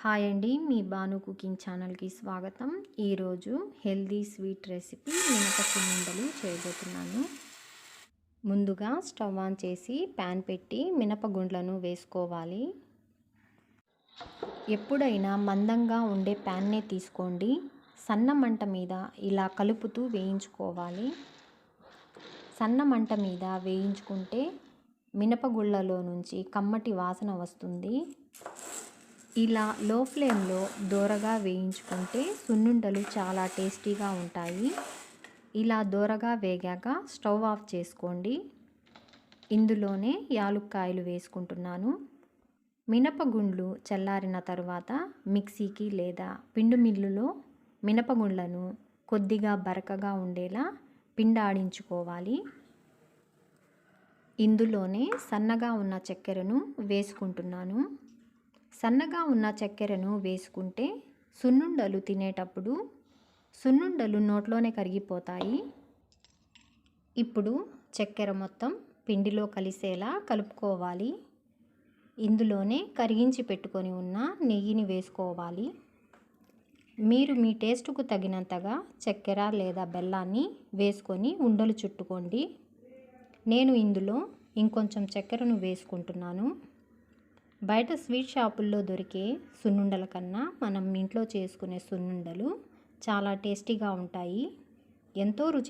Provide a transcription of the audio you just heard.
Hi అండి మీ Banu cooking ఛానల్కి స్వాగతం. ఈరోజు హెల్దీ స్వీట్ రెసిపీ మినపప్పు సున్నుండలు చేయబోతున్నాను. ముందుగా స్టవ్ ఆన్ చేసి ప్యాన్ పెట్టి మినపగుండ్లను వేసుకోవాలి. ఎప్పుడైనా మందంగా ఉండే ప్యాన్నే తీసుకోండి. సన్న మంట మీద ఇలా కలుపుతూ వేయించుకోవాలి. సన్న మంట మీద వేయించుకుంటే మినపగుళ్ళలో నుంచి కమ్మటి వాసన వస్తుంది. ఇలా లో ఫ్లేమ్లో దోరగా వేయించుకుంటే సున్నుండలు చాలా టేస్టీగా ఉంటాయి. ఇలా దోరగా వేగాక స్టవ్ ఆఫ్ చేసుకోండి. ఇందులోనే యాలుక్కాయలు వేసుకుంటున్నాను. మినపగుండ్లు చల్లారిన తర్వాత మిక్సీకి లేదా పిండి మిల్లులో మినపగుండ్లను కొద్దిగా బరకగా ఉండేలా పిండాడించుకోవాలి ఇందులోనే సన్నగా ఉన్న చక్కెరను వేసుకుంటున్నాను. సన్నగా ఉన్న చక్కెరను వేసుకుంటే సున్నుండలు తినేటప్పుడు సున్నుండలు నోట్లోనే కరిగిపోతాయి. ఇప్పుడు చక్కెర మొత్తం పిండిలో కలిసేలా కలుపుకోవాలి. ఇందులోనే కరిగించి పెట్టుకొని ఉన్న నెయ్యిని వేసుకోవాలి. మీరు మీ టేస్ట్కు తగినంతగా చక్కెర లేదా బెల్లాన్ని వేసుకొని ఉండలు చుట్టుకోండి. నేను ఇందులో ఇంకొంచెం చక్కెరను వేసుకుంటున్నాను. బయట స్వీట్ షాపుల్లో దొరికే సున్నుండల కన్నా మనం ఇంట్లో చేసుకునే సున్నుండలు చాలా టేస్టీగా ఉంటాయి. ఎంతో రుచి